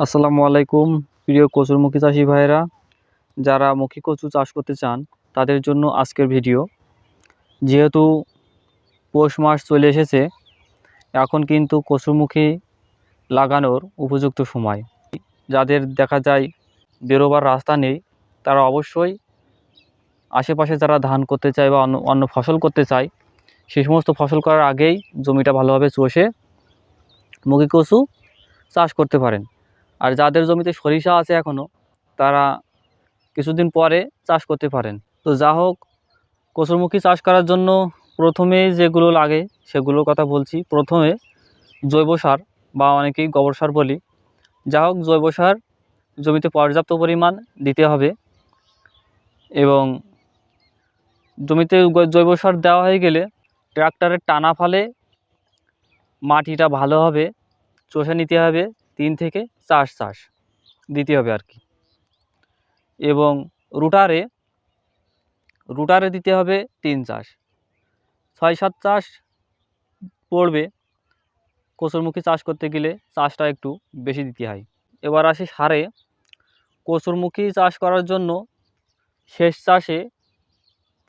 আসসালামু আলাইকুম, প্রিয় কচুরমুখী চাষি ভাইরা যারা মুখী কচু চাষ করতে চান, তাদের জন্য আজকের ভিডিও। যেহেতু পৌষ মাস চলে এসেছে, এখন কিন্তু কচুরমুখী লাগানোর উপযুক্ত সময়। যাদের দেখা যায় বেরোবার রাস্তা নেই, তারা অবশ্যই আশেপাশে যারা ধান করতে চায় বা অন্য অন্য ফসল করতে চায় সেই সমস্ত ফসল করার আগেই জমিটা ভালোভাবে চষে মুখী কচু চাষ করতে পারেন। আর যাদের জমিতে সরিষা আছে এখনও তারা কিছুদিন পরে চাষ করতে পারেন। তো যা হোক, কচুরমুখী চাষ করার জন্য প্রথমে যেগুলো লাগে সেগুলোর কথা বলছি। প্রথমে জৈব সার বা অনেকেই গোবর সার বলি। যা হোক, জৈব সার জমিতে পর্যাপ্ত পরিমাণ দিতে হবে এবং জমিতে জৈব সার দেওয়া হয়ে গেলে ট্রাক্টরের টানা ফালে মাটিটা ভালোভাবে চষে নিতে হবে তিন থেকে চার চাষ দিতে হবে আর কি। এবং রুটারে রুটারে দিতে হবে তিন চাষ। ছয়, সাত চাষ পড়বে। কচুরমুখী চাষ করতে গেলে চাষটা একটু বেশি দিতে হয়। এবার আসি সারে। কচুরমুখী চাষ করার জন্য শেষ চাষে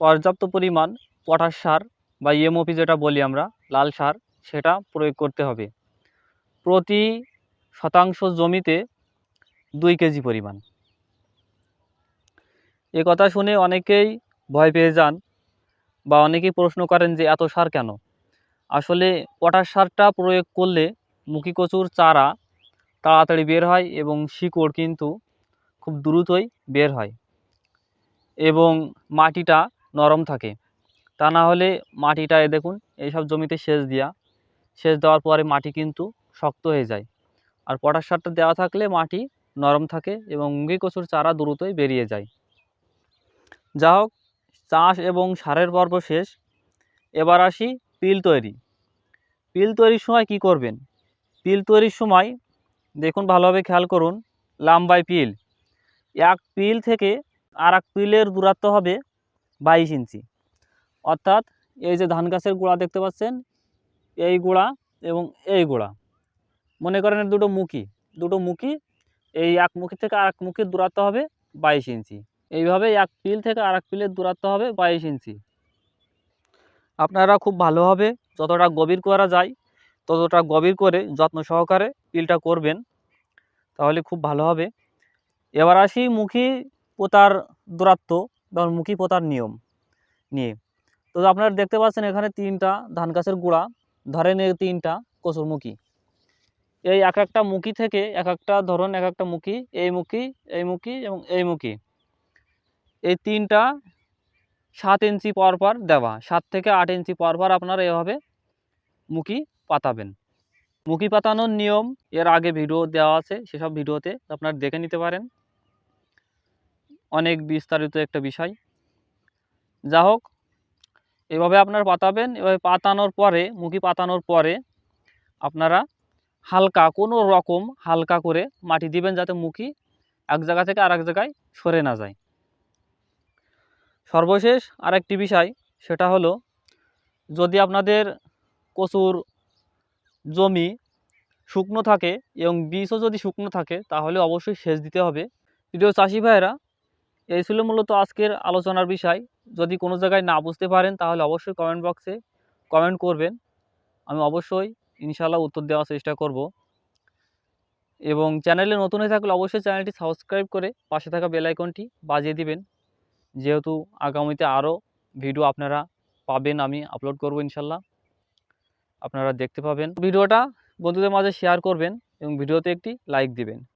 পর্যাপ্ত পরিমাণ পটাশ সার বা ইএমওপি যেটা বলি আমরা, লাল সার, সেটা প্রয়োগ করতে হবে। প্রতি শতাংশ জমিতে দুই কেজি পরিমাণ। এ কথা শুনে অনেকেই ভয় পেয়ে যান বা অনেকেই প্রশ্ন করেন যে, এত সার কেন? আসলে পটাশ সারটা প্রয়োগ করলে মুখী কচুর চারা তাড়াতাড়ি বের হয় এবং শিকড় কিন্তু খুব দ্রুতই বের হয় এবং মাটিটা নরম থাকে। তা না হলে মাটিটা এ দেখুন, এইসব জমিতে সেচ দেওয়া সেচ দেওয়ার পরে মাটি কিন্তু শক্ত হয়ে যায়। আর পটাশ সারটা দেওয়া থাকলে মাটি নরম থাকে এবং মুগি কচুর চারা দ্রুতই বেরিয়ে যায়। যা হোক, চাষ এবং সারের পর্ব শেষ। এবার আসি পিল তৈরি। পিল তৈরির সময় কি করবেন? পিল তৈরির সময় দেখুন, ভালোভাবে খেয়াল করুন লাম্বাই পিল। এক পিল থেকে আর এক পিলের দূরত্ব হবে বাইশ ইঞ্চি। অর্থাৎ এই যে ধান গাছের গোড়া দেখতে পাচ্ছেন, এই গোড়া এবং এই গোড়া। মনে করেন দুটো মুখী দুটো মুখী, এই এক মুখী থেকে আর এক মুখীর দূরত্ব হবে বাইশ ইঞ্চি। এইভাবে এক পিল থেকে আর এক পিলের দূরত্ব হবে বাইশ ইঞ্চি। আপনারা খুব ভালোভাবে যতটা গভীর করা যায়, ততটা গভীর করে যত্ন সহকারে পিলটা করবেন, তাহলে খুব ভালো হবে। এবার আসি মুখী পোতার দূরত্ব বা মুখী পোতার নিয়ম নিয়ে। তো আপনারা দেখতে পাচ্ছেন এখানে তিনটা ধান গাছের গোড়া, ধরেন এই তিনটা কচুরমুখী। এই এক একটা মুখী থেকে এক একটা ধরুন, এক একটা মুখী, এই মুখী এই মুখী এবং এই মুখী। এই তিনটা সাত ইঞ্চি পর পর দেওয়া। সাত থেকে আট ইঞ্চি পর পর আপনারা এভাবে মুখী পাতাবেন। মুখী পাতানোর নিয়ম এর আগে ভিডিও দেওয়া আছে, সেসব ভিডিওতে আপনারা দেখে নিতে পারেন। অনেক বিস্তারিত একটা বিষয়। যা হোক, এভাবে আপনারা পাতাবেন। এভাবে পাতানোর পরে, মুখী পাতানোর পরে আপনারা হালকা, কোনো রকম হালকা করে মাটি দিবেন যাতে মুখী এক জায়গা থেকে আরেক জায়গায় সরে না যায়। সর্বশেষ আরেকটি বিষয়, সেটা হলো যদি আপনাদের কচুর জমি শুকনো থাকে এবং বীজও যদি শুকনো থাকে, তাহলে অবশ্যই সেচ দিতে হবে। প্রিয় চাষি ভাইয়েরা, এই ছিল মূলত আজকের আলোচনার বিষয়। যদি কোনো জায়গায় না বুঝতে পারেন, তাহলে অবশ্যই কমেন্ট বক্সে কমেন্ট করবেন। আমি অবশ্যই ইনশাল্লাহ উত্তর দেওয়ার চেষ্টা করব। এবং চ্যানেলে নতুন হয়ে থাকলে অবশ্যই চ্যানেলটি সাবস্ক্রাইব করে পাশে থাকা বেল আইকনটি বাজিয়ে দিবেন। যেহেতু আগামীতে আরও ভিডিও আপনারা পাবেন, আমি আপলোড করব ইনশাল্লাহ আপনারা দেখতে পাবেন। ভিডিওটা বন্ধুদের মাঝে শেয়ার করবেন এবং ভিডিওতে একটি লাইক দিবেন।